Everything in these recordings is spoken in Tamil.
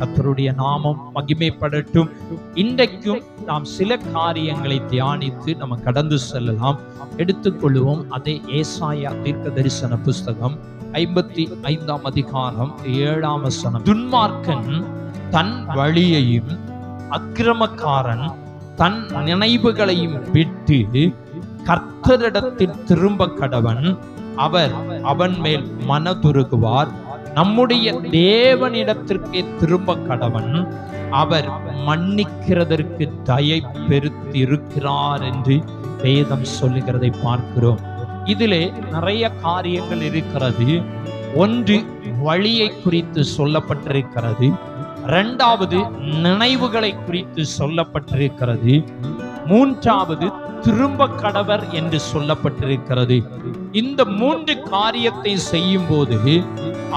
கத்தருடைய நாமம் மகிமைப்படட்டும். இன்றைக்கும் நாம் சில காரியங்களை தியானித்து நம்ம கடந்து செல்லலாம். எடுத்துக்கொள்வோம் அதே ஏசாயா தீர்க்க தரிசன புஸ்தகம் ஐம்பத்தி ஐந்தாம் அதிகாரம் ஏழாம் வசனம். துன்மார்க்கன் தன் வழியையும் அக்கிரமக்காரன் தன் நினைவுகளையும் விட்டு கர்த்தரிடத்தில் திரும்ப கடவன். அவர் அவன் மேல் மனதுருகுவார். நம்முடைய தேவனிடத்திற்கே திரும்ப கடவன் அவர் மன்னிக்கிறதற்கு தயை பெருத்தி இருக்கிறார் என்று வேதம் சொல்லுகிறதை பார்க்கிறோம். இதிலே நிறைய காரியங்கள் இருக்கிறது. ஒன்று வழியை குறித்து சொல்லப்பட்டிருக்கிறது. இரண்டாவது நினைவுகளை குறித்து சொல்லப்பட்டிருக்கிறது. மூன்றாவது திரும்ப கடவர் என்று சொல்லப்பட்டிருக்கிறது. இந்த மூன்று காரியத்தை செய்யும் போது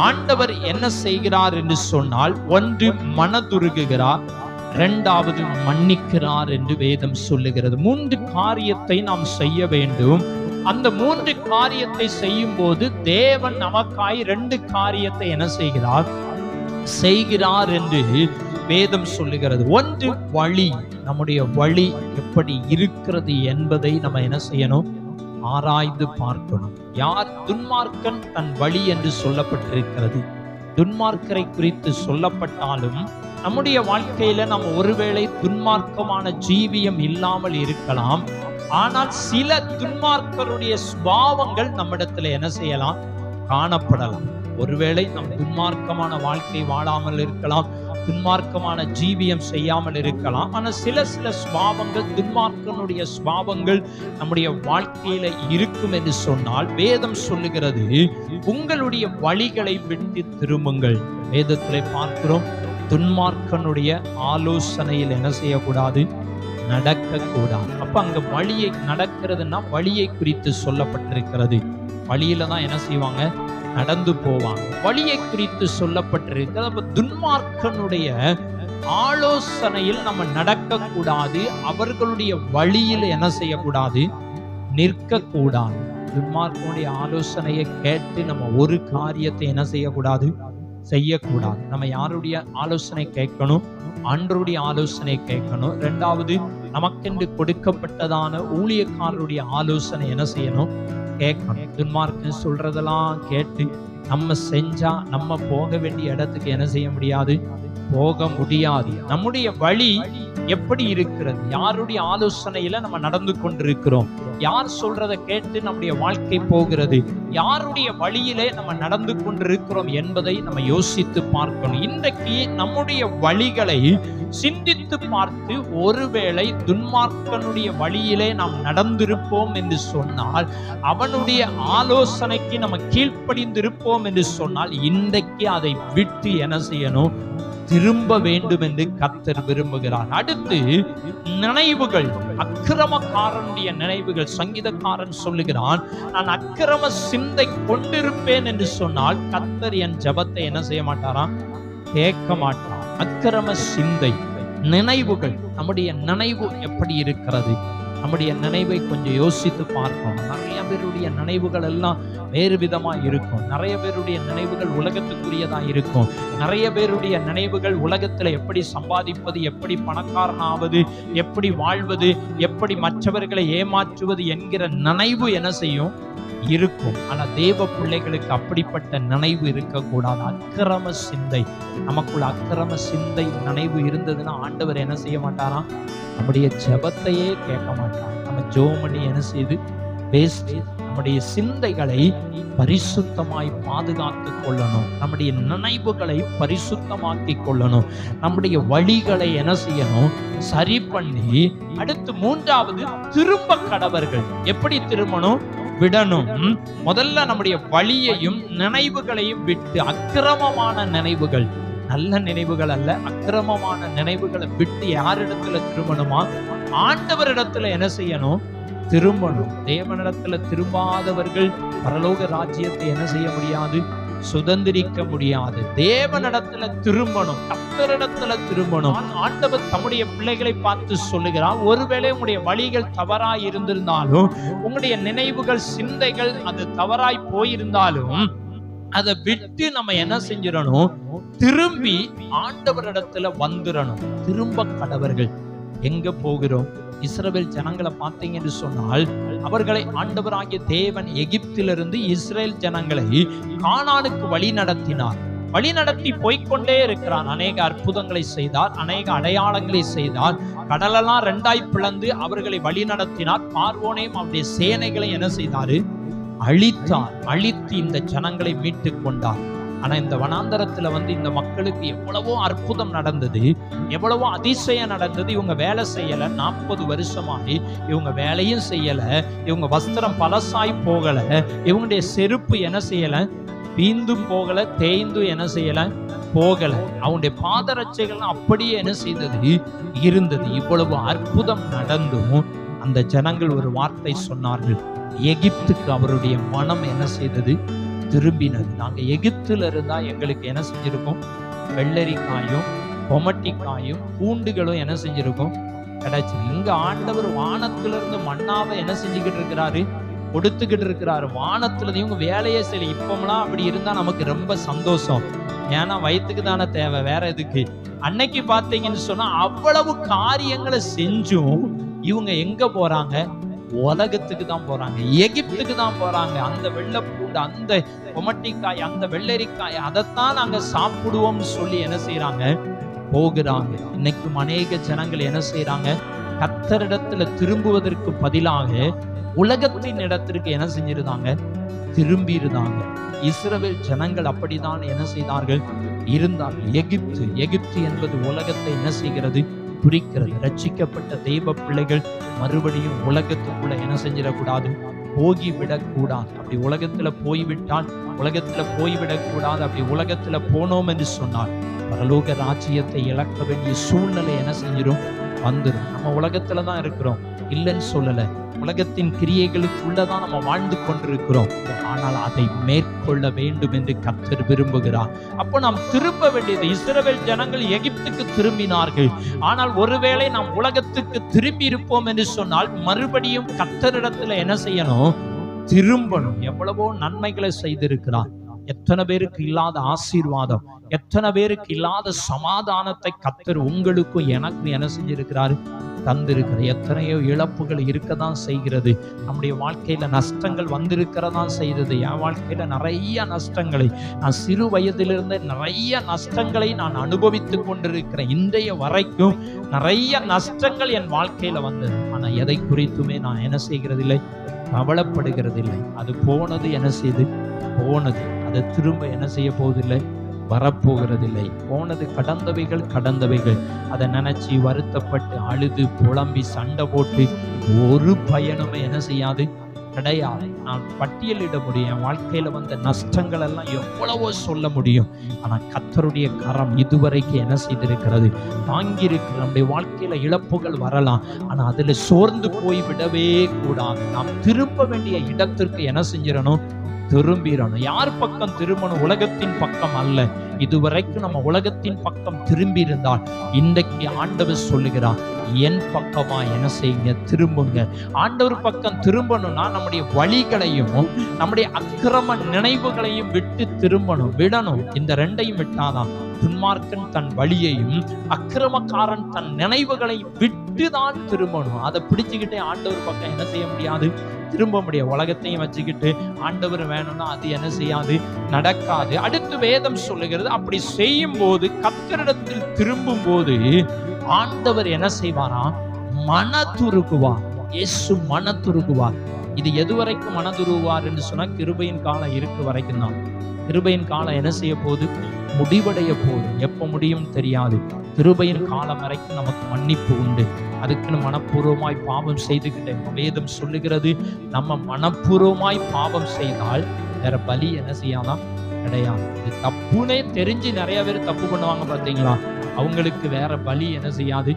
ஆண்டவர் என்ன செய்கிறார் என்று சொன்னால் ஒன்று மனதுருகுகிறார் இரண்டாவது மன்னிக்கிறார் என்று வேதம் சொல்லுகிறது. மூன்று காரியத்தை நாம் செய்ய வேண்டும். அந்த மூன்று காரியத்தை செய்யும் போது தேவன் நமக்காய் ரெண்டு காரியத்தை என்ன செய்கிறார்? செய்கிறார் என்று வேதம் சொல்லுகிறது. ஒன்று வழி நம்முடைய வழி எப்படி இருக்கிறது என்பதை நம்ம என்ன செய்யணும்? ஆராய்ந்து பார்க்கணும். யார் துன்மார்க்கன் தன் வழி என்று சொல்லப்பட்டிருக்கிறது? துன்மார்க்கரை குறித்து சொல்லப்பட்டாலும் நம்முடைய வாழ்க்கையில நம்ம ஒருவேளை துன்மார்க்கமான ஜீவியம் இல்லாமல் இருக்கலாம். ஆனால் சில துன்மார்க்கருடைய சுபாவங்கள் நம்மிடத்துல என்ன செய்யலாம்? காணப்படலாம். ஒருவேளை நம் துன்மார்க்கமான வாழ்க்கை வாழாமல் இருக்கலாம். துன்மார்க்கமான ஜீவியம் செய்யாமல் இருக்கலாம். ஆனால் சில சில சுபாவங்கள் துன்மார்க்கனுடைய சுபாவங்கள் நம்முடைய வாழ்க்கையில இருக்கும் என்று சொன்னால் வேதம் சொல்லுகிறது உங்களுடைய வழிகளை விட்டு திரும்புங்கள். வேதத்திலே பார்க்கிறோம் துன்மார்க்கனுடைய ஆலோசனையில் என்ன செய்யக்கூடாது? நடக்கக்கூடாது. அப்ப அங்க வழியை நடக்கிறதுனா வழியை குறித்து சொல்லப்பட்டிருக்கிறது. வழியில தான் என்ன செய்வாங்க? நடந்து போவாங்க வழியை குறித்து சொல்லப்பட்டிருக்கிறது. நம்ம துன்மார்க்கனுடைய ஆலோசனையில் நம்ம நடக்கக்கூடாது. அவர்களுடைய வழியில் என்ன செய்யக்கூடாது? நிற்கக்கூடாது. துன்மார்க்கனுடைய ஆலோசனையை கேட்டு நம்ம ஒரு காரியத்தை என்ன செய்யக்கூடாது? செய்யக்கூடாது. நம்ம யாருடைய ஆலோசனை கேட்கணும்? ஆண்டருடைய ஆலோசனை கேட்கணும். ரெண்டாவது நமக்கென்று கொடுக்கப்பட்டதான ஊழியக்காரருடைய ஆலோசனை என்ன செய்யணும்? கேட்கணும். துன்மார்க்கன் சொல்றதெல்லாம் கேட்டு நம்ம செஞ்சா நம்ம போக வேண்டிய இடத்துக்கு என்ன செய்ய முடியாது? போக முடியாது. நம்முடைய வழி எப்படி இருக்கிறது? யாருடைய ஆலோசனையில நம்ம நடந்து கொண்டிருக்கிறோம்? யார் சொல்றதை கேட்டு நம்முடைய வாழ்க்கை போகிறது? யாருடைய வழியிலே நம்ம நடந்து கொண்டிருக்கிறோம் என்பதை நம்ம யோசித்து பார்க்கணும். இன்றைக்கு நம்முடைய வழிகளை சிந்தித்து பார்த்து ஒருவேளை துன்மார்க்கனுடைய வழியிலே நாம் நடந்திருப்போம் என்று சொன்னால் அவனுடைய ஆலோசனைக்கு நம்ம கீழ்ப்படிந்திருப்போம் என்று சொன்னால் இன்றைக்கு அதை விட்டு என்ன செய்யணும்? திரும்ப வேண்டும் என்று கத்தர் விரும்புகிறார். அடுத்து நினைவுகள். அக்கிரமக்காரனுடைய நினைவுகள். சங்கீதக்காரன் சொல்லுகிறான் நான் அக்கிரம சிந்தை கொண்டிருப்பேன் என்று சொன்னால் கத்தர் என் ஜபத்தை என்ன செய்ய மாட்டாராம்? கேட்க மாட்டான் அக்கிரம சிந்தை நினைவுகள். நம்முடைய நினைவு எப்படி இருக்கிறது? நம்முடைய நினைவை கொஞ்சம் யோசித்து பார்க்கணும் நிறைய பேருடைய நினைவுகள் எல்லாம் வேறு விதமா இருக்கும். நிறைய பேருடைய நினைவுகள் உலகத்துக்குரியதா இருக்கும். நிறைய பேருடைய நினைவுகள் உலகத்துல எப்படி சம்பாதிப்பது எப்படி பணக்காரனாவது எப்படி வாழ்வது எப்படி மற்றவர்களை ஏமாற்றுவது என்கிற நினைவு என்ன செய்யும்? இருக்கும். ஆனா தேவ பிள்ளைகளுக்கு அப்படிப்பட்ட நினைவு இருக்கக்கூடாது. அக்கிரம சிந்தை. நமக்குள்ள அக்கிரம சிந்தை நினைவு இருந்ததுன்னா ஆண்டவர் என்ன செய்ய மாட்டாராம் நம்முடைய ஜெபத்தையே கேட்க மாட்டார். நம்ம ஜோமணி பண்ணி என்ன செய்து? வேஸ்ட் நம்முடைய சிந்தைகளை பரிசுத்தமாய் பாதுகாத்து கொள்ளணும். நம்முடைய நினைவுகளை பரிசுத்தமாக்கி கொள்ளணும். நம்முடைய வழிகளை என்ன செய்யணும்? சரி பண்ணி அடுத்து மூன்றாவது திரும்ப கடவர்கள். எப்படி திரும்பணும்? விடணும். முதல்ல நம்முடைய வழியையும் நினைவுகளையும் விட்டு அக்கிரமமான நினைவுகள். நல்ல நினைவுகள் அல்ல அக்கிரமமான நினைவுகளை விட்டு யாரிடத்துல திரும்பணுமா? ஆண்டவரிடத்துல என்ன செய்யணும்? திரும்பணும். தேவனிடத்துல திரும்பாதவர்கள் பரலோக ராஜ்யத்தை என்ன செய்ய முடியாது? சுதந்திரிக்க முடியாது. தேவனிடத்துல திரும்பணும். கத்தரிடத்துல திரும்பணும். ஆண்டவர் தம்முடைய பிள்ளைகளை பார்த்து சொல்லுகிறார் ஒருவேளை உங்களுடைய வழிகள் தவறாய் இருந்திருந்தாலும் உங்களுடைய நினைவுகள் சிந்தைகள் அது தவறாய் போயிருந்தாலும் அதை விட்டு நம்ம என்ன செஞ்சிடணும்? திரும்பி ஆண்டவரிடத்துல வந்துடணும். திரும்ப கடவர்கள். எங்க போகிறோம்? இஸ்ரேல் ஜனங்களை பார்த்தீங்கன்னு சொன்னால் அவர்களை ஆண்டவராகிய தேவன் எகிப்திலிருந்து இஸ்ரேல் ஜனங்களை கானானுக்கு வழி நடத்தினார். வழி நடத்தி போய்க்கொண்டே இருக்கிறான் அநேக அற்புதங்களை செய்தார் அநேக அடையாளங்களை செய்தார். கடலெல்லாம் ரெண்டாய் பிளந்து அவர்களை வழி நடத்தினார். பார்வோனையும் அவருடைய சேனைகளை என்ன செய்தாரு? அழித்தார். அழித்து இந்த ஜனங்களை மீட்டு கொண்டார். ஆனா இந்த வனாந்தரத்துல வந்து இந்த மக்களுக்கு எவ்வளவோ அற்புதம் நடந்தது எவ்வளவோ அதிசயம் நடந்தது. இவங்க வேலை செய்யல. நாற்பது வருஷமாகி இவங்க வேலையும் செய்யல. இவங்க வஸ்திரம் பழசாய் போகல. இவங்களுடைய செருப்பு என்ன செய்யல? பீந்தும் போகல தேய்ந்தும் என்ன செய்யல? போகல. அவனுடைய பாதரட்சைகள் அப்படியே என்ன செய்தது? இருந்தது. இவ்வளவு அற்புதம் நடந்தும் அந்த ஜனங்கள் ஒரு வார்த்தை சொன்னார்கள். எகிப்துக்கு அவருடைய மனம் என்ன செய்தது? திரும்பினது. நாங்கள் எகிப்தில் இருந்தால் எங்களுக்கு என்ன செஞ்சிருக்கோம்? வெள்ளரிக்காயும் கொமட்டிக்காயும் பூண்டுகளும் என்ன செஞ்சுருக்கோம்? கிடைச்சது இங்கே ஆண்டவர் வானத்திலிருந்து மண்ணாவை என்ன செஞ்சுக்கிட்டு இருக்கிறாரு? கொடுத்துக்கிட்டு இருக்கிறாரு. வானத்துல இவங்க வேலையே செய்யல. இப்பமெல்லாம் அப்படி இருந்தா நமக்கு ரொம்ப சந்தோஷம். ஏன்னா வயிற்றுக்கு தானே தேவை. வேற எதுக்கு? அன்னைக்கு பார்த்தீங்கன்னு சொன்னா அவ்வளவு காரியங்களை செஞ்சும் இவங்க எங்க போறாங்க? உலகத்துக்கு தான் போறாங்க. எகிப்துக்கு தான் போறாங்க. அந்த வெள்ளைப்பூண்டு அந்த கொமட்டிக்காய் அந்த வெள்ளரிக்காய் அதைத்தான் நாங்க சாப்பிடுவோம்னு சொல்லி என்ன செய்யறாங்க போகிறாங்க. இன்னைக்கும் அநேக ஜனங்கள் என்ன செய்யறாங்க கத்தரிடத்துல திரும்புவதற்கு பதிலாக உலகத்தின் இடத்திற்கு என்ன செஞ்சிருந்தாங்க? திரும்பி இருந்தாங்க இஸ்ரவேல் ஜனங்கள் அப்படிதான் என்ன செய்தார்கள்? இருந்தார்கள். எகிப்து எகிப்து என்பது உலகத்தை என்ன செய்கிறது? குறிக்கிறது ரட்சிக்கப்பட்ட தெய்வ பிள்ளைகள் மறுபடியும் உலகத்துக்குள்ள என்ன செஞ்சிடக்கூடாது? போகிவிடக்கூடாது. அப்படி உலகத்துல போய்விட்டால் உலகத்துல போய்விடக்கூடாது. அப்படி உலகத்துல போனோம் என்று சொன்னால் பரலோக ராஜ்யத்தை இழக்க வேண்டிய சூழ்நிலை என்ன செஞ்சிடும் வந்துடும் நம்ம உலகத்துல தான் இருக்கிறோம். இல்லைன்னு சொல்லலை. உலகத்தின் கிரியைகளுக்கு உள்ளதான் நம்ம வாழ்ந்து கொண்டிருக்கிறோம். ஆனால் அதை மேற்கொள்ள வேண்டும் என்று கத்தர் விரும்புகிறார். அப்போ நாம் திரும்ப வேண்டியது இஸ்ரவேல் ஜனங்கள் எகிப்துக்கு திரும்பினார்கள். ஆனால் ஒருவேளை நாம் உலகத்துக்கு திரும்பி இருப்போம் என்று சொன்னால் மறுபடியும் கத்தரிடத்துல என்ன செய்யணும்? திரும்பணும். எவ்வளவோ நன்மைகளை செய்திருக்கிறார். எத்தனை பேருக்கு இல்லாத ஆசீர்வாதம் எத்தனை பேருக்கு இல்லாத சமாதானத்தை கத்தர் உங்களுக்கும் எனக்கும் என்ன செஞ்சிருக்கிறாரு? தந்திருக்கிற எத்தனையோ இழப்புகள் இருக்க தான் செய்கிறது. நம்முடைய வாழ்க்கையில் நஷ்டங்கள் வந்திருக்கிறதான் செய்தது. என் வாழ்க்கையில் நிறைய நஷ்டங்களை நான் சிறு வயதிலிருந்து நிறைய நஷ்டங்களை நான் அனுபவித்து கொண்டிருக்கிறேன். இன்றைய வரைக்கும் நிறைய நஷ்டங்கள் என் வாழ்க்கையில் வந்தது. ஆனால் எதை குறித்துமே நான் என்ன செய்கிறதில்லை கவலைப்படுகிறதில்லை. அது போனது என்ன செய்து? போனது. அதை திரும்ப என்ன செய்ய போவதில்லை? வரப்போகிறதில்லை. போனது கடந்தவைகள் கடந்தவைகள். அதை நினச்சி வருத்தப்பட்டு அழுது புலம்பி சண்டை போட்டு ஒரு பயனுமே என்ன செய்யாது? கிடையாது. நான் பட்டியலிட முடியும். என் வாழ்க்கையில வந்த நஷ்டங்கள் எல்லாம் எவ்வளவோ சொல்ல முடியும். ஆனா கத்தருடைய கரம் இதுவரைக்கும் என்ன செய்திருக்கிறது? தாங்கி இருக்கிற நம்முடைய வாழ்க்கையில இழப்புகள் வரலாம். ஆனா அதுல சோர்ந்து போய் விடவே கூடாது. நாம் திரும்ப வேண்டிய இடத்திற்கு என்ன செஞ்சிடணும்? திரும்பிடணும். யார் பக்கம் திரும்பணும்? உலகத்தின் பக்கம் அல்ல. இதுவரைக்கும் நம்ம உலகத்தின் பக்கம் திரும்பி இருந்தால் இன்றைக்கு ஆண்டவர் சொல்லுகிறார் என் பக்கமா என்ன செய்யுங்க? திரும்புங்க. ஆண்டவர் பக்கம் திரும்பணும்னா நம்முடைய வழிகளையும் நம்முடைய அக்கிரம நினைவுகளையும் விட்டு திரும்பணும் விடணும். இந்த ரெண்டையும் விட்டாதான் துன்மார்க்கன் தன் வழியையும் அக்கிரமக்காரன் தன் நினைவுகளையும் விட்டு தான் திரும்பணும். அதை பிடிச்சுக்கிட்டே ஆண்டவர் பக்கம் என்ன செய்ய முடியாது? திரும்ப முடியாது. உலகத்தையும் வச்சுக்கிட்டு ஆண்டவர் வேணும்னா அது என்ன செய்யாது? நடக்காது. அடுத்து வேதம் சொல்லுகிறது அப்படி செய்யும் போது கத்தரிடத்தில் திரும்பும் போது ஆண்டவர் என்ன செய்வாரா? மனதுருகுவார். இயேசு மனதுருகுவார். இது எது வரைக்கும் மனதுருவார் என்று சொன்னா கிருபையின் காலம் இருக்கு வரைக்கும் தான். கிருபையின் காலம் என்ன செய்ய போகுது? முடிவடைய போகுது. எப்ப முடியும் தெரியாது. கிருபையின் காலம் வரைக்கும் நமக்கு மன்னிப்பு உண்டு. அதுக்குன்னு மனப்பூர்வமாய் பாவம் செய்துக்கிட்டேன் வேதம் சொல்லுகிறது நம்ம மனப்பூர்வமாய் பாவம் செய்தால் வேற பலி என்ன செய்யாதான் கிடையாது. இது தப்புனே தெரிஞ்சு நிறைய பேர் தப்பு பண்ணுவாங்க பார்த்தீங்களா? அவங்களுக்கு வேற பலி என்ன செய்யாது?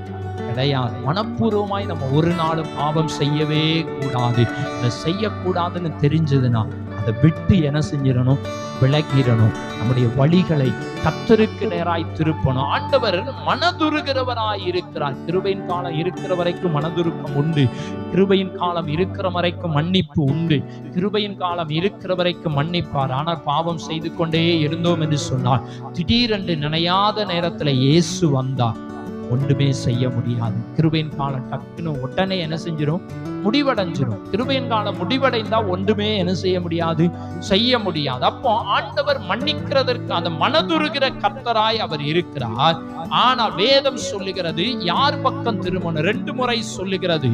கிடையாது. மனப்பூர்வமாய் நம்ம ஒரு நாளும் பாவம் செய்யவே கூடாது. இதை செய்யக்கூடாதுன்னு தெரிஞ்சதுன்னா அதை விட்டு என்ன செஞ்சிடணும்? விளக்கிடணும் நம்முடைய வழிகளை கத்தருக்கு நேராய் திருப்பணும். ஆண்டவர் மனதுருகிறவராய் இருக்கிறார். கிருபையின் காலம் இருக்கிற வரைக்கும் மனதுருக்கம் உண்டு. கிருபையின் காலம் இருக்கிற வரைக்கும் மன்னிப்பு உண்டு. கிருபையின் காலம் இருக்கிற வரைக்கும் மன்னிப்பார். ஆனால் பாவம் செய்து கொண்டே இருந்தோம் என்று சொன்னார் திடீரென்று நினையாத நேரத்துல இயேசு வந்தார். ஒன்றுமே செய்ய முடியாது. கிருபையின் காலம் டக்குன்னு உடனே என்ன செஞ்சிடும் முடிவடைஞ்சிரும். கிருபையின் காலம் முடிவடைந்தா ஒன்றுமே என்ன செய்ய முடியாது? செய்ய முடியாது. அப்போ ஆண்டவர் மன்னிக்கிறதற்கு அந்த மனதுருகிற கர்த்தராய் அவர் இருக்கிறார். ஆனா வேதம் சொல்லுகிறது யார் பக்கம் திரும்பணும்? ரெண்டு முறை சொல்லுகிறது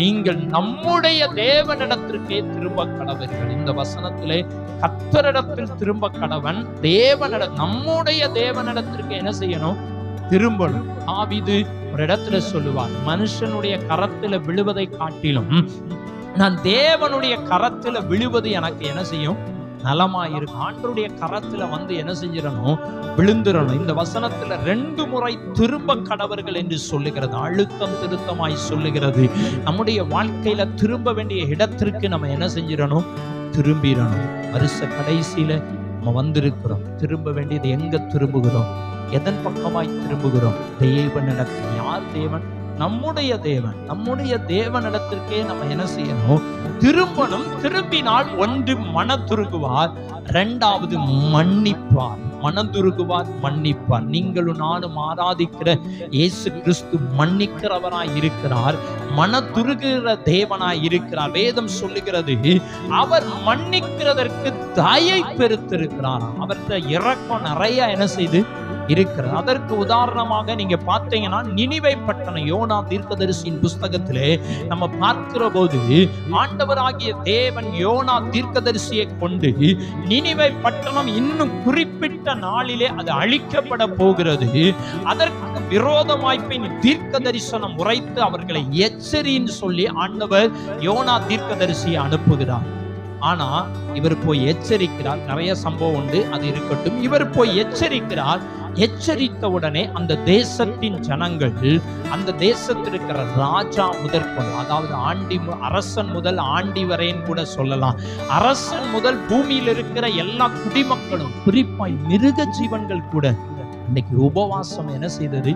நீங்கள் நம்முடைய தேவனிடத்திற்கே திரும்ப கடவர்கள். இந்த வசனத்திலே கத்தரிடத்தில் திரும்ப கடவன் தேவனிட நம்முடைய தேவனிடத்திற்கு என்ன செய்யணும்? திரும்பணும். ஆவிது ஒரு இடத்துல சொல்லுவார் மனுஷனுடைய கரத்துல விழுவதை காட்டிலும் நான் தேவனுடைய கரத்துல விழுவது எனக்கு என்ன செய்யும்? நலமாயிருக்கும். ஆண்டருடைய கரத்துல வந்து என்ன செஞ்சிடணும்? விழுந்துடணும். இந்த வசனத்துல ரெண்டு முறை திரும்ப கடவர்கள் என்று சொல்லுகிறது அழுத்தம் திருத்தமாய் சொல்லுகிறது. நம்முடைய வாழ்க்கையில திரும்ப வேண்டிய இடத்திற்கு நம்ம என்ன செஞ்சிடணும்? திரும்பிடணும். வருஷ கடைசியில நம்ம வந்திருக்கிறோம். திரும்ப வேண்டியது எங்க திரும்புகிறோம்? எதன் பக்கமாய் திரும்புகிறோம்? தேவனிடத்தில் யார் தேவன்? நம்முடைய தேவன். நம்முடைய தேவனிடத்திற்கே நம்ம என்ன செய்யணும்? திரும்பணும். திரும்பினால் ஒன்று மன துருகுவார் இரண்டாவது மன்னிப்பார். மனதுருகுவார் மன்னிப்பார். நீங்களும் நானும் ஆராதிக்கிற இயேசு கிறிஸ்து மன்னிக்கிறவராய் இருக்கிறார் மனதுருகிற தேவனாய் இருக்கிறார். வேதம் சொல்லுகிறது அவர் மன்னிக்கிறதற்கு தயை பெருத்திருக்கிறார் அவர்கிட்ட இறக்கம் நிறைய என்ன செய்து இருக்கிறது. அதற்கு உதாரணமாக நீங்க பார்த்தீங்கன்னா நினிவை பட்டணம் யோனா தீர்க்கதரிசியின் புஸ்தகத்திலே நம்ம பார்க்கிற போது ஆண்டவராகிய தேவன் யோனா தீர்க்கதரிசியை கொண்டு நினிவை பட்டணம் இன்னும் குறிப்பிட்ட நாளிலே அது அழிக்கப்பட போகிறது. அதற்கு விரோதமாய் போய் தீர்க்க தரிசனம் உரைத்து அவர்களை எச்சரின்னு சொல்லி ஆண்டவர் யோனா தீர்க்கதரிசியை அனுப்புகிறார். ஆனா இவர் போய் எச்சரிக்கிறார். நிறைய சம்பவம் உண்டு அது இருக்கட்டும். இவர் போய் எச்சரிக்கிறார். எச்சரித்த உடனே அந்த தேசத்தின் ஜனங்கள் அந்த தேசத்தில் இருக்கிற ராஜா முதற்கொண்டு அதாவது ஆண்டி மு- அரசன் முதல் ஆண்டி வரைன்னு கூட சொல்லலாம். அரசன் முதல் பூமியில் இருக்கிற எல்லா குடிமக்களும் குறிப்பாய் மிருக ஜீவன்கள் கூட இன்னைக்கு உபவாசம் என்ன செய்தது?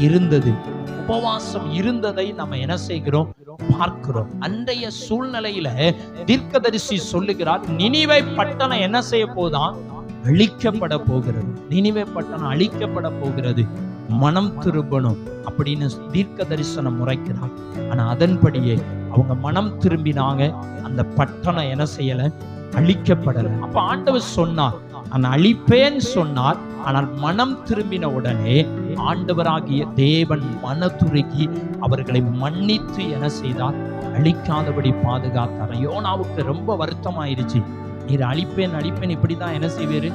இருந்தது. உபவாசம் இருந்ததை நம்ம என்ன செய்கிறோம்? பார்க்கிறோம். அன்றைய சூழ்நிலையில தீர்க்கதரிசி சொல்லுகிறார் நினைவை பட்டணம் என்ன செய்ய போதான் அழிக்கப்பட போகிறது. நினிவே பட்டணம் அழிக்கப்பட போகிறது. மனம் திரும்பணும். அப்படின்னு தீர்க்க தரிசனம் முறைக்கிறார். ஆனா அதன்படியே அவங்க மனம் திரும்பினாங்க. அந்த பட்டணம் என்ன செய்யல? அழிக்கப்படல. அப்ப ஆண்டவர் சொன்னார் நான் அழிப்பேன் சொன்னார். ஆனால் மனம் திரும்பின உடனே ஆண்டவராகிய தேவன் மனதுருகி அவர்களை மன்னித்து என்ன செய்தார்? அழிக்காதபடி பாதுகாத்தார். யோனாவுக்கு ரொம்ப வருத்தமாயிருச்சு. நீர் அழிப்பேன் அழிப்பேன் இப்படிதான் என்ன செய்வேரு?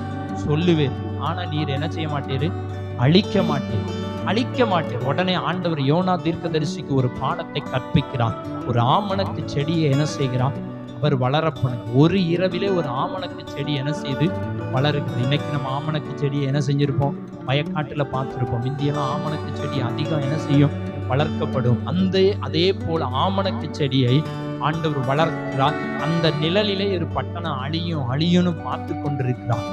சொல்லுவேர். ஆனா நீர் என்ன செய்ய மாட்டீரு? அழிக்க மாட்டேன் அழிக்க மாட்டேன் உடனே ஆண்டவர் யோனா தீர்க்கதரிசிக்கு ஒரு பாடத்தை கற்பிக்கிறார். ஒரு ஆமணக்கு செடியை என்ன செய்கிறார்? அவர் வளரப்பன ஒரு இரவிலே ஒரு ஆமணக்கு செடி என்ன செய்து வளருகிறது இன்னைக்கு நம்ம ஆமணக்கு செடியை என்ன செஞ்சுருப்போம்? வயக்காட்டில் பார்த்துருப்போம். இந்தியெல்லாம் ஆமணக்கு செடி அதிகம் என்ன செய்யும்? வளர்க்கப்படும். அந்த அதே போல் ஆமணக்கு செடியை ஆண்டவர் வளர்க்கிறார். அந்த நிழலிலே ஒரு பட்டணம் அழியும் அழியும்னு பார்த்து கொண்டிருக்கிறார்.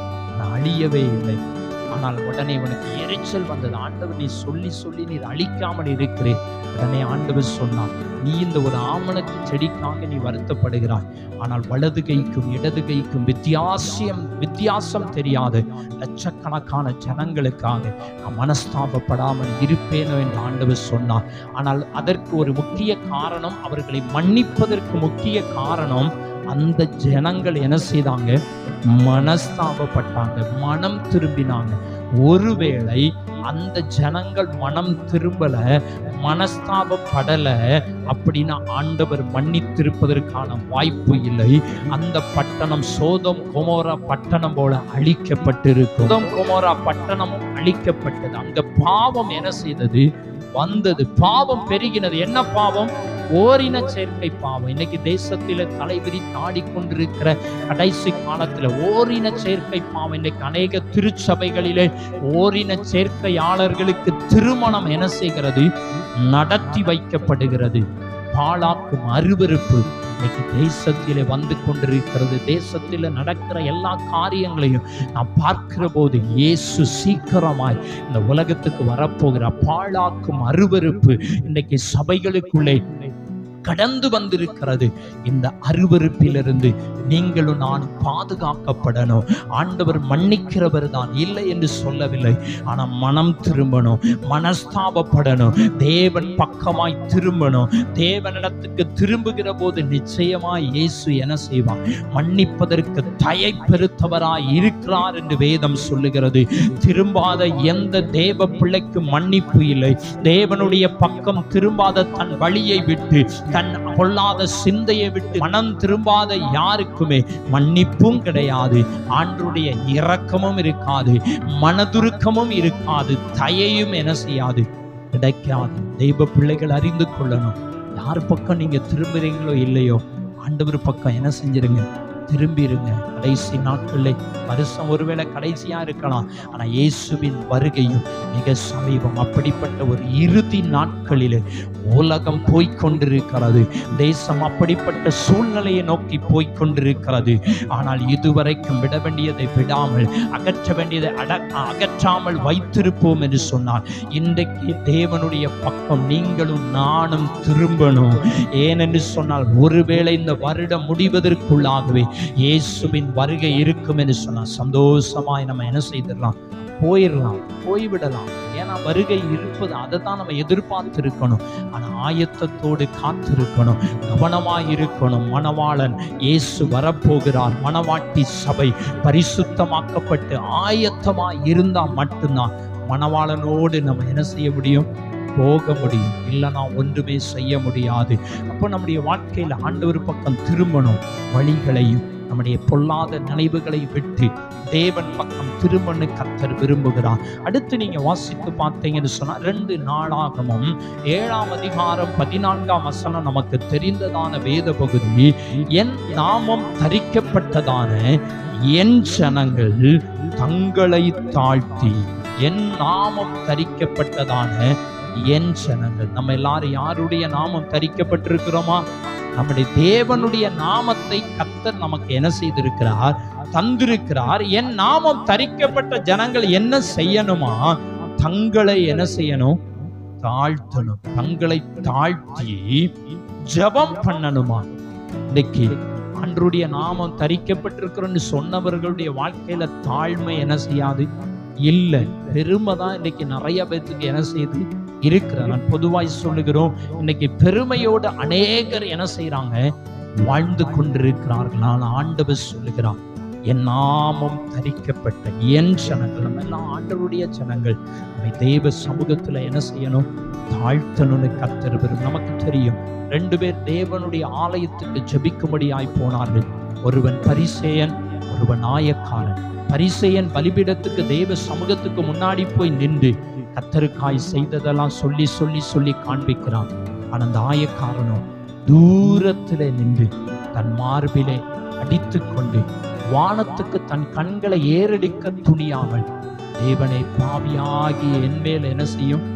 அழியவே இல்லை. ஆனால் உடனே இவனுக்கு எரிச்சல் வந்தது. ஆண்டவர் நீ சொல்லி சொல்லி நீர் அழிக்காமல் இருக்கிறேன் உடனே ஆண்டவர் சொன்னார் நீ இந்த ஒரு ஆமணக்கு செடிக்காக நீ வருத்தப்படுகிறாய். ஆனால் வலது கைக்கும் இடது கைக்கும் வித்தியாசியம் வித்தியாசம் தெரியாது. லட்சக்கணக்கான ஜனங்களுக்காக நான் மனஸ்தாபப்படாமல் இருப்பேனோ என்று ஆண்டவர் சொன்னார். ஆனால் அதற்கு ஒரு முக்கிய காரணம் அவர்களை மன்னிப்பதற்கு முக்கிய காரணம் அந்த ஜனங்கள் என்ன செய்தாங்க? மனஸ்தாபப்பட்டாங்க மனம் திரும்பினாங்க. ஒருவேளை அந்த ஜனங்கள் மனம் திரும்பல மனஸ்தாபப்படல அப்படின்னா ஆண்டவர் மன்னித்திருப்பதற்கான வாய்ப்பு இல்லை. அந்த பட்டணம் சோதம் குமோரா பட்டணம் போல அழிக்கப்பட்டிருக்கும். சோதம் குமோரா பட்டணமும் அழிக்கப்பட்டது. அங்க பாவம் என்ன செய்தது? வந்தது. பாவம் பெருகினது. என்ன பாவம்? ஓரின சேர்க்கை பாவம். இன்னைக்கு தேசத்தில தலைவிரி தாடிக்கொண்டிருக்கிற கடைசி காலத்துல ஓரின சேர்க்கை பாவம். இன்னைக்கு அநேக திருச்சபைகளிலே ஓரின சேர்க்கையாளர்களுக்கு திருமணம் என்ன செய்கிறது நடத்தி வைக்கப்படுகிறது. பாழாக்கும் அருவருப்பு இன்னைக்கு தேசத்திலே வந்து கொண்டிருக்கிறது. தேசத்தில் நடக்கிற எல்லா காரியங்களையும் நான் பார்க்கிற போது இயேசு சீக்கிரமாய் இந்த உலகத்துக்கு வரப்போகிற பாழாக்கும் அருவருப்பு இன்னைக்கு சபைகளுக்குள்ளே கடந்து வந்திருக்கிறது. இந்த அருவருப்பிலிருந்து நீங்களும் நான் பாதுகாக்கப்படணும். ஆண்டவர் மன்னிக்கிறவர் தான் இல்லை என்று சொல்லவில்லை. ஆனால் மனம் திரும்பணும் மனஸ்தாபப்படணும். தேவன் பக்கமாய் திரும்பணும். தேவனிடத்துக்கு திரும்புகிற போது நிச்சயமாய் இயேசு என செய்வான் மன்னிப்பதற்கு தயை பெருத்தவராய் இருக்கிறார் என்று வேதம் சொல்லுகிறது. திரும்பாத எந்த தேவ பிள்ளைக்கு மன்னிப்பு இல்லை. தேவனுடைய பக்கம் திரும்பாத தன் வழியை விட்டு தன் பொல்லாத சிந்தையை விட்டு மனம் திரும்பாத யாருக்குமே மன்னிப்பும் கிடையாது. ஆண்டுடைய இரக்கமும் இருக்காது மனதுருக்கமும் இருக்காது தயையும் என்ன செய்யாது. கிடைக்காது. தெய்வ பிள்ளைகள் அறிந்து கொள்ளணும். யார் பக்கம் நீங்க திரும்புறீங்களோ இல்லையோ ஆண்டவர் பக்கம் என்ன செஞ்சிருங்க? திரும்பிடுங்க கடைசி நாட்களில் வருஷம் ஒருவேளை கடைசியாக இருக்கலாம். ஆனால் இயேசுவின் வருகையும் மிக சமீபம். அப்படிப்பட்ட ஒரு இறுதி நாட்களில் உலகம் போய்கொண்டிருக்கிறது தேசம் அப்படிப்பட்ட சூழ்நிலையை நோக்கி போய்கொண்டிருக்கிறது ஆனால் இதுவரைக்கும் விட வேண்டியதை விடாமல் அகற்ற வேண்டியதை அட அகற்றாமல் வைத்திருப்போம் என்று சொன்னால் இன்றைக்கு தேவனுடைய பக்கம் நீங்களும் நானும் திரும்பணும். ஏனென்று சொன்னால் ஒருவேளை இந்த வருடம் முடிவதற்குள்ளாகவே இயேசுவின் வருகை இருக்கும் என்று சொன்னால் சந்தோஷமாய் நம்ம என்ன செய்திடலாம்? போயிடலாம் போய்விடலாம். ஏன்னா வருகை இருப்பது அதை தான் நம்ம எதிர்பார்த்து இருக்கணும் ஆனால் ஆயத்தத்தோடு காத்திருக்கணும். கவனமாய் இருக்கணும் மணவாளன் இயேசு வரப்போகிறார். மணவாட்டி சபை பரிசுத்தமாக்கப்பட்டு ஆயத்தமாய் இருந்தால் மட்டும்தான் மணவாளனோடு நம்ம என்ன செய்ய முடியும்? போக முடியும் இல்லைன்னா ஒன்றுமே செய்ய முடியாது அப்போ நம்முடைய வாழ்க்கையில் ஆண்டவர் பக்கம் திரும்பணும். வழிகளையும் நம்முடைய பொல்லாத நினைவுகளை விட்டு தேவன் பக்கம் திருமணு கத்தர் விரும்புகிறார். அடுத்து நீங்க வாசித்து பார்த்தீங்கன்னு சொன்னா ரெண்டு நாளாகவும் ஏழாம் அதிகாரம் பதினான்காம் வசனம் நமக்கு தெரிந்ததான வேத பகுதி என் நாமம் தரிக்கப்பட்டதான என் ஜனங்கள் தங்களை தாழ்த்தி என் நாமம் தரிக்கப்பட்டதான என் ஜனங்கள். நம்ம எல்லாரும் யாருடைய நாமம் தரிக்கப்பட்டிருக்கிறோமா? நம்முடைய தேவனுடைய நாமத்தை கத்தர் நமக்கு என்ன செய்திருக்கிறார்? தந்திருக்கிறார். என் நாமம் தரிக்கப்பட்ட ஜனங்கள் என்ன செய்யணுமா? தங்களை என்ன செய்யணும்? தாழ்த்தணும். தங்களை தாழ்த்தி ஜெபம் பண்ணணுமா? இன்னைக்கு அன்றுடைய நாமம் தரிக்கப்பட்டிருக்கிறோன்னு சொன்னவர்களுடைய வாழ்க்கையில தாழ்மை என்ன செய்யாது? இல்லை. பெருமை தான் இன்னைக்கு நிறைய பேர்த்துக்கு என்ன செய்யுது? இருக்கிறார் நான் பொதுவாய் சொல்லுகிறோம். இன்னைக்கு பெருமையோடு அநேகர் என்ன செய்யறாங்க வாழ்ந்து கொண்டிருக்கிறார்கள். நான் ஆண்டவர் சொல்லுகிறான் என் நாமம் தரிக்கப்பட்ட என் ஜனங்கள் நம்ம எல்லாம் ஆண்டவருடைய ஜனங்கள் நம்மை தேவ சமூகத்துல என்ன செய்யணும்? தாழ்த்தணும்னு கத்தர் விரும் நமக்கு தெரியும் ரெண்டு பேர் தேவனுடைய ஆலயத்துக்கு ஜபிக்கும்படியாய் போனார்கள். ஒருவன் பரிசேயன் ஒருவன் ஆயக்காரன் பரிசேயன் பலிபீடத்துக்கு தேவ சமூகத்துக்கு முன்னாடி போய் நின்று கத்தருக்காய் செய்ததெல்லாம் சொல்லி சொல்லி சொல்லி காண்பிக்கிறான். ஆனா அந்த ஆயக்காரனோ தூரத்திலே நின்று தன் மார்பிலே அடித்துக் கொண்டு வானத்துக்கு தன் கண்களை ஏறெடுக்க துணியாமல் தேவனை பாவியாகி என் மேல் என்ன செய்யும்?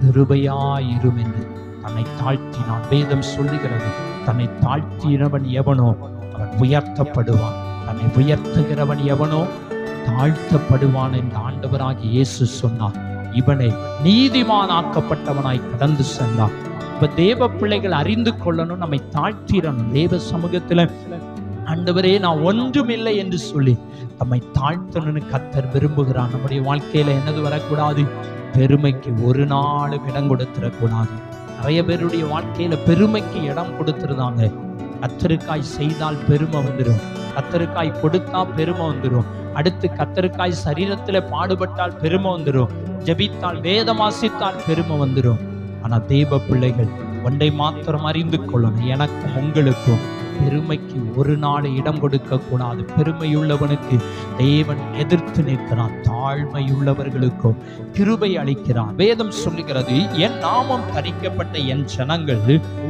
கிருபையாயிரும் என்று தன்னை தாழ்த்தினான். வேதம் சொல்லுகிறது தன்னை தாழ்த்தினவன் எவனோ அவன் உயர்த்தப்படுவான். தன்னை உயர்த்துகிறவன் எவனோ தாழ்த்தப்படுவான் என்று ஆண்டவராகி இயேசு சொன்னார். இவனை நீதிமானாக்கப்பட்டவனாய் கடந்து சென்றான். இப்ப தேவ பிள்ளைகள் அறிந்து கொள்ளணும் நம்மை தாழ்த்திடணும். தேவ சமூகத்துல ஆண்டவரே நான் ஒன்றுமில்லை என்று சொல்லி நம்மை தாழ்த்தணும்னு கத்தர் விரும்புகிறான் நம்முடைய வாழ்க்கையில என்னது வரக்கூடாது? பெருமைக்கு ஒரு நாளும் இடம் கொடுத்துடக்கூடாது. நிறைய பேருடைய வாழ்க்கையில பெருமைக்கு இடம் கொடுத்துருந்தாங்க. கத்தருக்காய் செய்தால் பெருமை வந்துடும் கத்தருக்காய் கொடுத்தா பெருமை வந்துடும் அடுத்து கத்தருக்காய் சரீரத்துல பாடுபட்டால் பெருமை வந்துடும் ஜெபித்தால் வேதம் வாசித்தால் பெருமை வந்துடும் ஆனா தெய்வ பிள்ளைகள் ஒன்றை மாத்திரம் அறிந்து கொள்ளணும். எனக்கும் உங்களுக்கும் பெருமைக்கு ஒரு நாள் இடம் கொடுக்க கூடாது. பெருமையுள்ளவனுக்கு தேவன் எதிர்த்து நிற்கிறான் தாழ்மையுள்ளவர்களுக்கும் கிருபை அளிக்கிறான் வேதம் சொல்லுகிறது என் நாமம் தரிக்கப்பட்ட என் ஜனங்கள்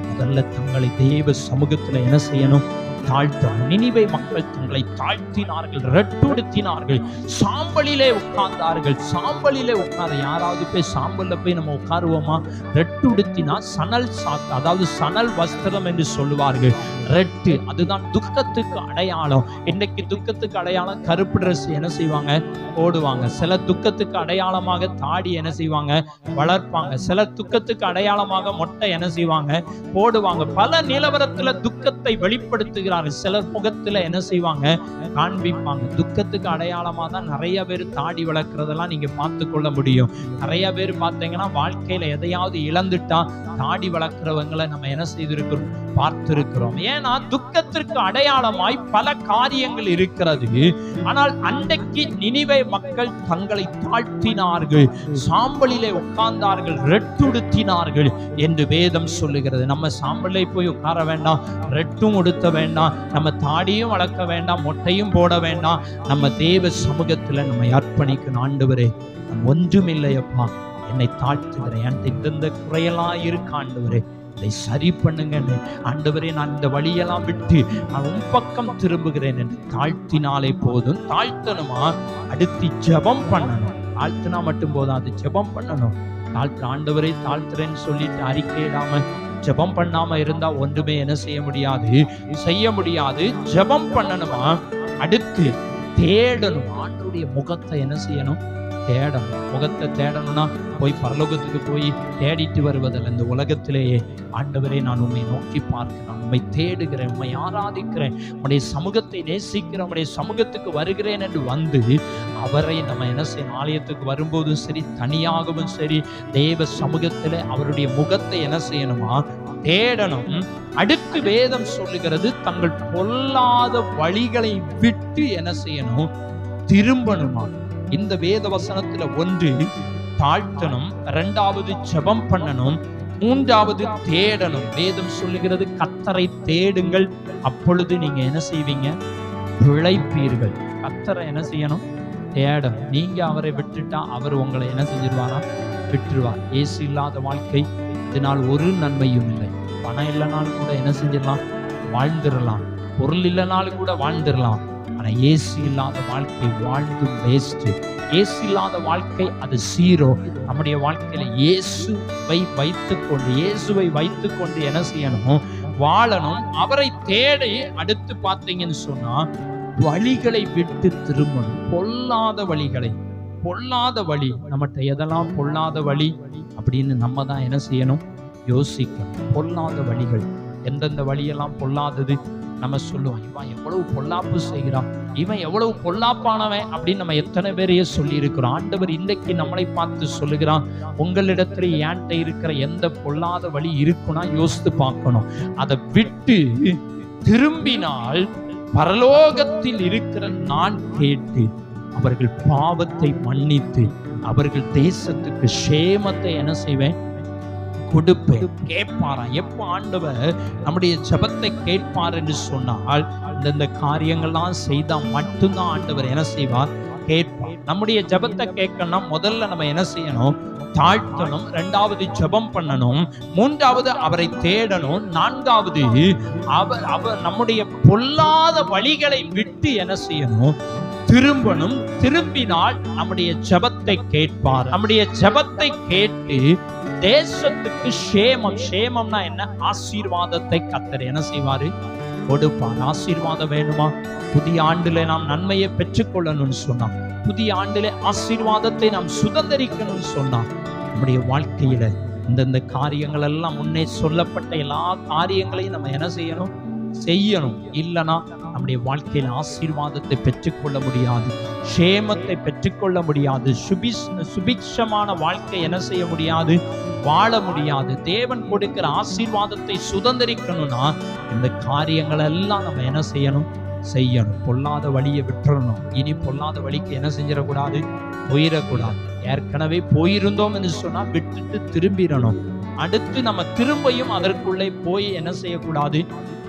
முதல்ல தங்களை தேவ சமூகத்துல என்ன செய்யணும்? தாழ்த்தணும் நினைவை மக்கள் தங்களை தாழ்த்தினார்கள் ரெட்டுடுத்தினார்கள் சாம்பலிலே உட்கார்ந்தார்கள். சாம்பலிலே உட்கார யாராவது போய் சாம்பல்ல போய் நம்ம உட்காருவோமா? ரெட்டுடுத்தினா சணல் சாக்கு அதாவது சணல் வஸ்திரம் என்று சொல்லுவார்கள். ரெட்டு அதுதான் துக்கத்துக்கு அடையாளம். இன்னைக்கு துக்கத்துக்கு அடையாளம் கருப்பு ட்ரெஸ் என்ன செய்வாங்க? போடுவாங்க. சில துக்கத்துக்கு அடையாளமாக தாடி என்ன செய்வாங்க? வளர்ப்பாங்க. சில துக்கத்துக்கு அடையாளமாக மொட்டை என்ன செய்வாங்க? போடுவாங்க. பல நிலவரத்துல துக்கத்தை சொல்றாரு சிலர் முகத்துல என்ன செய்வாங்க? காண்பிப்பாங்க. துக்கத்துக்கு அடையாளமா தான் நிறைய பேர் தாடி வளர்க்கறதெல்லாம் நீங்க பார்த்து கொள்ள முடியும். நிறைய பேர் பார்த்தீங்கன்னா வாழ்க்கையில எதையாவது இழந்துட்டா தாடி வளர்க்குறவங்களை நம்ம என்ன செய்திருக்கிறோம்? பார்த்திருக்கிறோம். ஏன்னா துக்கத்திற்கு அடையாளமாய் பல காரியங்கள் இருக்கிறது. ஆனால் அன்றைக்கு நினைவை மக்கள் தங்களை தாழ்த்தினார்கள். சாம்பலிலே உட்கார்ந்தார்கள். ரெட்டுடுத்தினார்கள் என்று வேதம் சொல்லுகிறது. நம்ம சாம்பலை போய் உட்கார வேண்டாம். ரெட்டும் உடுத்த வேண்டாம். வேண்டாம். நம்ம தாடியும் வளர்க்க வேண்டாம் மொட்டையும் போட வேண்டாம். நம்ம தேவ சமூகத்துல நம்ம அர்ப்பணிக்கணும் ஆண்டவரே ஒன்றுமில்லையப்பா. என்னை தாழ்த்துகிறேன். என்கிட்ட இந்தந்த குறையெல்லாம் இருக்கு ஆண்டவரே. இதை சரி பண்ணுங்கன்னு ஆண்டவரே நான் இந்த வழியெல்லாம் விட்டு நான் உன் பக்கம் திரும்புகிறேன் என்று தாழ்த்தினாலே போதும். தாழ்த்தணுமா? அடுத்து ஜபம் பண்ணணும். தாழ்த்தினா மட்டும் போதும். அது ஜபம் பண்ணணும். தாழ்த்து ஆண்டவரை தாழ்த்துறேன்னு சொல்லிட்டு அறிக்கையிடாம ஜெபம் பண்ணாம இருந்தா ஒன்றுமே என்ன செய்ய முடியாது? செய்ய முடியாது. ஜெபம் பண்ணணுமா? அடுத்து தேடணும்? ஆண்டுடைய முகத்தை என்ன செய்யணும்? தேடணும். முகத்தை தேடணும்னா போய் பரலோகத்துக்கு போய் தேடிட்டு வருவதில் இந்த உலகத்திலேயே ஆண்டவரே நான் உண்மை நோக்கி பார்க்கிறேன். உண்மை தேடுகிறேன் உண்மை ஆராதிக்கிறேன். உடைய சமூகத்தை நேசிக்கிறேன் உடைய சமூகத்துக்கு வருகிறேன் என்று வந்து அவரை நம்ம என்ன செய்யணும்? ஆலயத்துக்கு வரும்போதும் சரி தனியாகவும் சரி தேவ சமூகத்தில் அவருடைய முகத்தை என்ன செய்யணுமா? தேடணும். அடுத்து வேதம் சொல்லுகிறது தங்கள் பொல்லாத வழிகளை விட்டு என்ன செய்யணும்? திரும்பணுமா? இந்த வேத வசனத்துல ஒன்று தாழ்த்தணும் ரெண்டாவது ஜெபம் பண்ணணும் மூன்றாவது தேடணும். வேதம் சொல்லுகிறது கத்தரை தேடுங்கள். அப்பொழுது நீங்க என்ன செய்வீங்க? பிழைப்பீர்கள். கத்தரை என்ன செய்யணும்? தேடணும். நீங்க அவரை விட்டுட்டா அவர் உங்களை என்ன செஞ்சிருவாரா? விட்டுருவார். ஏசு இல்லாத வாழ்க்கை இதனால் ஒரு நன்மையும் இல்லை. பணம் இல்லைனாலும் கூட என்ன செஞ்சிடலாம்? வாழ்ந்துடலாம். பொருள் இல்லைனாலும் கூட வாழ்ந்துடலாம். ஆனால் ஏசு இல்லாத வாழ்க்கை வாழ்ந்தும் வேஸ்ட்டு ஏசு இல்லாத வாழ்க்கை அது சீரோ நம்முடைய வாழ்க்கையில இயேசுவை வைத்துக்கொண்டு இயேசுவை வைத்துக்கொண்டு என்ன செய்யணும்? வாழணும். அவரை தேடி அடுத்து பார்த்தீங்கன்னு சொன்னா வழிகளை விட்டு திரும்பணும். பொல்லாத வழிகளை. பொல்லாத வழி. நம்மகிட்ட எதெல்லாம் பொல்லாத வழி? அப்படின்னு நம்ம தான் என்ன செய்யணும்? யோசிக்கணும். பொல்லாத வழிகள். எந்தெந்த வழியெல்லாம் பொல்லாதது? நம்ம சொல்லுவோம் இவன் எவ்வளவு பொல்லாப்பு செய்கிறான்? இவன் எவ்வளவு பொல்லாப்பானவன்? அப்படின்னு நம்ம எத்தனை பேரையே சொல்லியிருக்கிறோம். ஆண்டவர் இன்றைக்கு நம்மளை பார்த்து சொல்லுகிறான் உங்களிடத்துல ஏன்ட்ட இருக்கிற எந்த பொல்லாத வழி இருக்குன்னா யோசித்து பார்க்கணும். அதை விட்டு திரும்பினால் பரலோகத்தில் இருக்கிற நான் கேட்டு அவர்கள் பாவத்தை மன்னித்து அவர்கள் தேசத்துக்கு சேமத்தை என்ன செய்வேன்? கொடுப்பேன். கேட்பாராம் எப்போ ஆண்டவர் நம்முடைய ஜெபத்தை கேட்பார் என்று சொன்னால் இந்தந்த காரியங்கள்லாம் செய்தா மட்டும்தான் ஆண்டவர் என்ன செய்வார்? கேட்பார். நம்முடைய ஜெபத்தை கேட்கணும்னா முதல்ல நம்ம என்ன செய்யணும்? தாழ்த்தணும் ரெண்டாவது ஜெபம் பண்ணணும் மூன்றாவது அவரை தேடணும் நான்காவது அவர் அவர் நம்முடைய பொல்லாத வழிகளை விட்டு என்ன செய்யணும்? திரும்பணும். திரும்பினால் நம்முடைய ஜெபத்தை கேட்பார். நம்முடைய ஜெபத்தை கேட்டு தேசத்துக்கு சேமம் சேமம்னா என்ன? ஆசீர்வாதத்தை கத்தர் என்ன செய்வாரு? கொடுப்பார். ஆசீர்வாதம் வேணுமா? புதிய ஆண்டுல நாம் நன்மையை பெற்றுக்கொள்ளணும்னு சொன்னான். புதிய ஆண்டிலே ஆசீர்வாதத்தை நாம் சுதந்திரிக்கணும்னு சொன்னான். நம்முடைய வாழ்க்கையில இந்தந்த காரியங்கள் எல்லாம் முன்னே சொல்லப்பட்ட எல்லா காரியங்களையும் நம்ம என்ன செய்யணும்? செய்யணும். இல்லைன்னா நம்முடைய வாழ்க்கையில் ஆசீர்வாதத்தை பெற்றுக்கொள்ள முடியாது. க்ஷேமத்தை பெற்றுக்கொள்ள முடியாது. சுபிஷ் சுபிக்ஷமான வாழ்க்கை என்ன செய்ய முடியாது? வாழ முடியாது. தேவன் கொடுக்கிற ஆசீர்வாதத்தை சுதந்திரிக்கணும்னா இந்த காரியங்கள் எல்லாம் நம்ம என்ன செய்யணும்? செய்யணும். பொல்லாத வழியை விட்டுறணும். இனி பொல்லாத வழிக்கு என்ன செஞ்சிடக்கூடாது? போயிடக்கூடாது. ஏற்கனவே போயிருந்தோம் என்று சொன்னால் விட்டுட்டு திரும்பிடணும். அடுத்து நம்ம திரும்பியும் அதற்குள்ளே போய் என்ன செய்யக்கூடாது?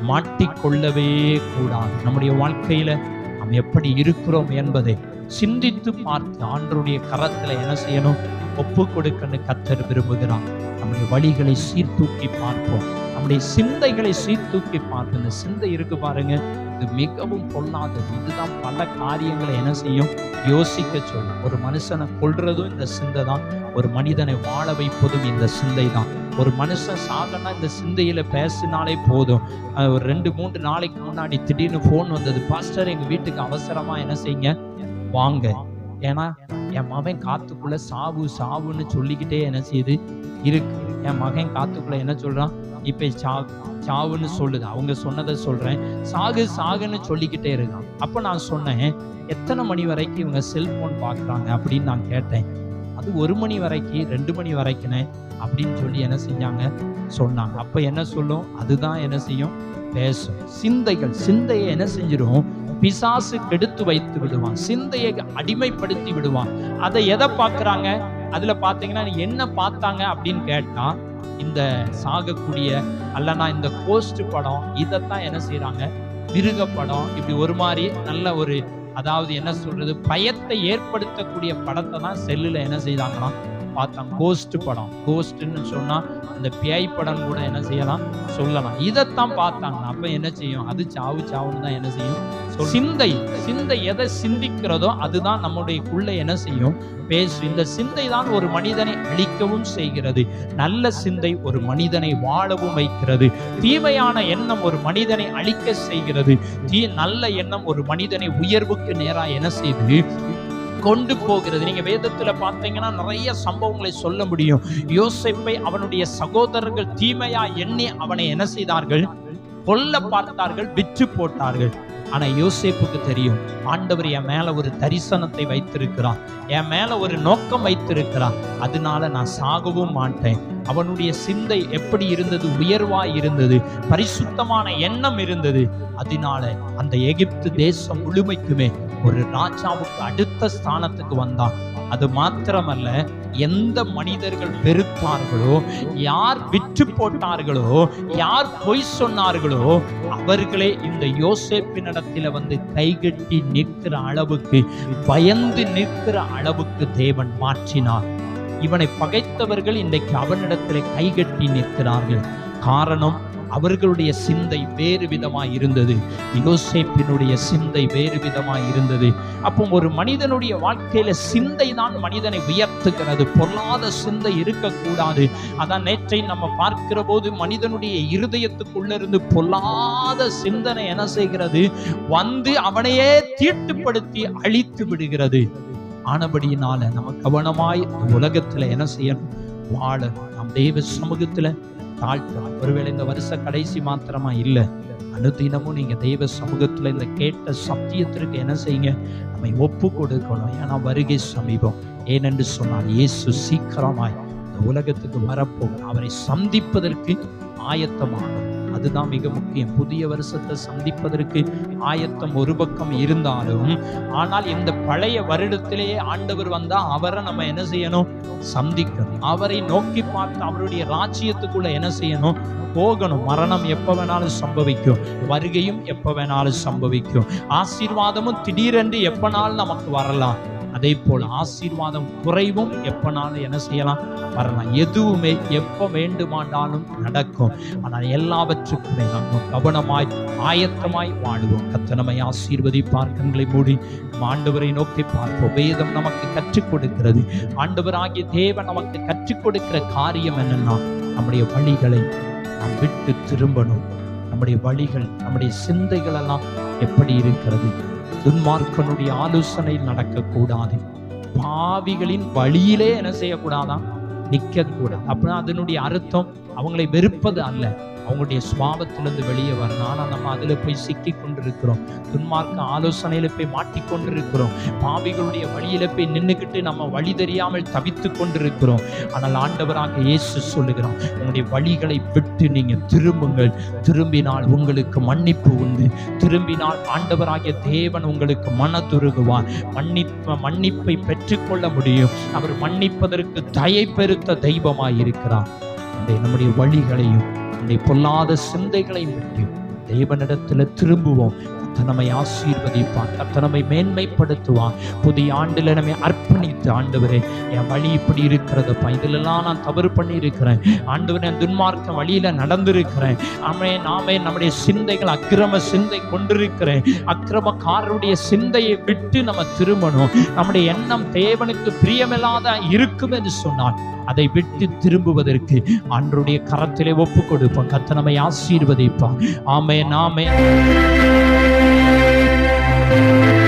மாட்டிக்கொள்ளவே கூடாது. நம்முடைய வாழ்க்கையில நாம் எப்படி இருக்கிறோம் என்பதை சிந்தித்து பார்த்து ஆண்டருடைய கரத்துல என்ன செய்யணும்? ஒப்பு கொடுக்கன்னு கத்தர் விரும்புகிறார். நம்முடைய வழிகளை சீர்தூக்கி பார்ப்போம். நம்முடைய சிந்தைகளை சீர்தூக்கி பார்த்து இந்த சிந்தை இருக்கு பாருங்க. இது மிகவும் பொல்லாதது. இதுதான் பல காரியங்களை என்ன செய்யும்? யோசிக்க சொல்லும். ஒரு மனுஷனை கொல்றதும் இந்த சிந்தை தான் ஒரு மனிதனை வாழ வைப்பதும் இந்த சிந்தை தான் ஒரு மனுஷன் சாகனா இந்த சிந்தையில பேசினாலே போதும். ஒரு ரெண்டு மூன்று நாளைக்கு முன்னாடி திடீர்னு ஃபோன் வந்தது. பாஸ்டர் எங்க வீட்டுக்கு அவசரமா என்ன செய்யுங்க? வாங்க. ஏன்னா என் மகன் காத்துக்குள்ள சாவு சாவுன்னு சொல்லிக்கிட்டே என்ன செய்யுது? இருக்கு. என் மகன் காத்துக்குள்ள என்ன சொல்றான்? இப்போ சா சாவுன்னு சொல்லுது. அவங்க சொன்னதை சொல்கிறேன் சாகு சாகுன்னு சொல்லிக்கிட்டே இருக்கான். அப்போ நான் சொன்னேன் எத்தனை மணி வரைக்கும் இவங்க செல்ஃபோன் பார்க்குறாங்க அப்படின்னு நான் கேட்டேன். அது ஒரு மணி வரைக்கும் ரெண்டு மணி வரைக்குனே அப்படின்னு சொல்லி என்ன செஞ்சாங்க? சொன்னாங்க. அப்போ என்ன சொல்லும்? அதுதான் என்ன செய்யும்? பேசும். சிந்தைகள். சிந்தையை என்ன செஞ்சிடும்? பிசாசு கெடுத்து வைத்து விடுவான். சிந்தையை அடிமைப்படுத்தி விடுவான். அதை எதை பார்க்குறாங்க அதில் பார்த்தீங்கன்னா என்ன பார்த்தாங்க அப்படின்னு கேட்டால் இந்த சாகக்கூடிய அல்லனா இந்த கோஸ்ட் படம் இதைத்தான் என்ன செய்கிறாங்க மிருக படம் இப்படி ஒரு மாதிரி நல்ல ஒரு அதாவது என்ன சொல்றது பயத்தை ஏற்படுத்தக்கூடிய படத்தை தான் செல்லுல என்ன செய்தாங்கன்னா பார்த்தோம் கோஸ்ட் படம். கோஸ்ட்னு சொன்னால் அந்த பேய் படம் கூட என்ன செய்யலாம்? சொல்லலாம். இதைத்தான் பார்த்தாங்க. அப்ப என்ன செய்யும்? அது சாவு சாவுன்னு தான் என்ன செய்யும்? சிந்தை. சிந்தை எதை சிந்திக்கிறதோ அதுதான் நம்முடைய நம்முடையக்குள்ள என்ன செய்யும்? பேசும் இந்த சிந்தை தான் ஒரு மனிதனை அழிக்கவும் செய்கிறது. நல்ல சிந்தை ஒரு மனிதனை வாழவும் வைக்கிறது. தீமையான எண்ணம் ஒரு மனிதனை அழிக்க செய்கிறது. தீ நல்ல எண்ணம் ஒரு மனிதனை உயர்வுக்கு நேராக என்ன செய்து கொண்டு போகிறது. நீங்க வேதத்துல பார்த்தீங்கன்னா நிறைய சம்பவங்களை சொல்ல முடியும். யோசிப்பை அவனுடைய சகோதரர்கள் தீமையா எண்ணி அவனை என்ன செய்தார்கள்? கொல்ல பார்த்தார்கள் விற்று போட்டார்கள். ஆனா யோசேப்புக்கு தெரியும் ஆண்டவர் என் மேல ஒரு தரிசனத்தை வைத்திருக்கிறார் என் மேல ஒரு நோக்கம் வைத்திருக்கிறார் அதனால நான் சாகவும் மாட்டேன். அவனுடைய சிந்தை எப்படி இருந்தது? உயர்வா இருந்தது. பரிசுத்தமான எண்ணம் இருந்தது. அதனால அந்த எகிப்து தேசம் முழுமைக்குமே ஒரு ராஜாவுக்கு அடுத்த ஸ்தானத்துக்கு வந்தான். அது மாத்திரமல்ல எந்த மனிதர்கள் வெறுத்தார்களோ யார் விற்று போட்டார்களோ யார் பொய் சொன்னார்களோ அவர்களே இந்த யோசேப்பினிடத்துல வந்து கைகட்டி நிற்கிற அளவுக்கு பயந்து நிற்கிற அளவுக்கு தேவன் மாற்றினார். இவனை பகைத்தவர்கள் இன்றைக்கு அவனிடத்தில் கைகட்டி நிற்கிறார்கள். காரணம் அவர்களுடைய சிந்தை வேறு விதமாய் இருந்தது. யோசேப்பினுடைய சிந்தை வேறு விதமாய் இருந்தது. அப்போ ஒரு மனிதனுடைய வாழ்க்கையில சிந்தை தான் மனிதனை உயர்த்துகிறது. பொல்லாத சிந்தை இருக்கக்கூடாது. அதான் நேற்றை நம்ம பார்க்கிற போது மனிதனுடைய இருதயத்துக்குள்ள இருந்து பொல்லாத சிந்தனை என்ன செய்கிறது? வந்து அவனையே தீட்டுப்படுத்தி அழித்து விடுகிறது. ஆனபடியினால நம்ம கவனமாய் உலகத்துல என்ன செய்யணும்? வாழ நம் தெய்வ சமூகத்துல தாழ்த்தணும் ஒருவேளை இந்த வருஷ கடைசி மாத்திரமா இல்லை. அனுதினமும் நீங்க தெய்வ சமூகத்துல இந்த கேட்ட சத்தியத்திற்கு என்ன செய்யுங்க? நம்மை ஒப்பு கொடுக்கணும் ஏன்னா வருகை சமீபம். ஏனென்று சொன்னால் இயேசு சீக்கிரமாய் இந்த உலகத்துக்கு வரப்போகும் அவரை சந்திப்பதற்கு ஆயத்தமாகும் அதுதான் மிக முக்கியம். புதிய வருஷத்தை சந்திப்பதற்கு ஆயத்தம் ஒரு பக்கம் இருந்தாலும் ஆனால் இந்த பழைய வருடத்திலேயே ஆண்டவர் வந்தால் அவரை நம்ம என்ன செய்யணும்? சந்திக்கணும். அவரை நோக்கி பார்த்து அவருடைய ராஜ்யத்துக்குள்ள என்ன செய்யணும்? போகணும். மரணம் எப்போ வேணாலும் சம்பவிக்கும். வருகையும் எப்போ வேணாலும் சம்பவிக்கும். ஆசீர்வாதமும் திடீரென்று எப்பனாலும் நமக்கு வரலாம். அதே போல் ஆசீர்வாதம் குறைவும் எப்பனாலும் என்ன செய்யலாம்? வரலாம். எதுவுமே எப்ப வேண்டுமானாலும் நடக்கும். ஆனால் எல்லாவற்றுக்குமே நம்ம கவனமாய் ஆயத்தமாய் வாழுவோம். கத்தனமை ஆசீர்வதிப்பார். கண்களை மூடி ஆண்டவரை நோக்கி பார்ப்போம். வேதம் நமக்கு கற்றுக் கொடுக்கிறது. ஆண்டவராகிய தேவன் நமக்கு கற்றுக் கொடுக்கிற காரியம் என்னன்னா நம்முடைய வழிகளை நாம் விட்டு திரும்பணும். நம்முடைய வழிகள் நம்முடைய சிந்தைகள் எல்லாம் எப்படி இருக்கிறது? துன்மார்க்கனுடைய ஆலோசனையில் நடக்கக்கூடாது. பாவிகளின் வழியிலே என்ன செய்யக்கூடாதான்? நிற்கக்கூடாது அப்படின்னா அதனுடைய அர்த்தம் அவங்களை வெறுப்பது அல்ல. அவங்களுடைய சுவாபத்திலிருந்து வெளியே வரணும். ஆனால் நம்ம அதில் போய் சிக்கி கொண்டிருக்கிறோம் துன்மார்க்க ஆலோசனையில் போய் மாட்டிக்கொண்டிருக்கிறோம். பாவிகளுடைய வழியில போய் நின்றுக்கிட்டு நம்ம வழி தெரியாமல் தவித்து கொண்டிருக்கிறோம் ஆனால் ஆண்டவராக இயேசு சொல்லுகிறோம் உங்களுடைய வழிகளை விட்டு நீங்க திரும்புங்கள். திரும்பினால் உங்களுக்கு மன்னிப்பு உண்டு. திரும்பினால் ஆண்டவராகிய தேவன் உங்களுக்கு மன துருகுவார் மன்னிப்பு மன்னிப்பை பெற்றுக்கொள்ள முடியும். அவர் மன்னிப்பதற்கு தயை பெருத்த தெய்வமாய் இருக்கிறார் நம்முடைய வழிகளையும் நம்முடைய பொல்லாத சிந்தைகளை விட்டு தெய்வனிடத்தில் திரும்புவோம். கத்த நம்மை ஆசீர்வதிப்பான் கத்த நம்மை மேன்மைப்படுத்துவான் புதிய ஆண்டில் நம்மை அர்ப்பணித்து ஆண்டவரே என் வழி இப்படி இருக்கிறதப்பா இதிலெல்லாம் நான் தவறு பண்ணியிருக்கிறேன். ஆண்டவரே என் துன்மார்க்க வழியில் நடந்திருக்கிறேன். ஆமே நாமே நம்முடைய சிந்தைகள் அக்கிரம சிந்தை கொண்டிருக்கிறேன். அக்கிரமக்காரருடைய சிந்தையை விட்டு நம்ம திரும்பணும். நம்முடைய எண்ணம் தேவனுக்கு பிரியமில்லாத இருக்கும் என்று சொன்னான் அதை விட்டு திரும்புவதற்கு அன்றுடைய கரத்திலே ஒப்பு கொடுப்போம் கத்தனமை ஆசீர்வதிப்பான் ஆமே நாமே Thank you.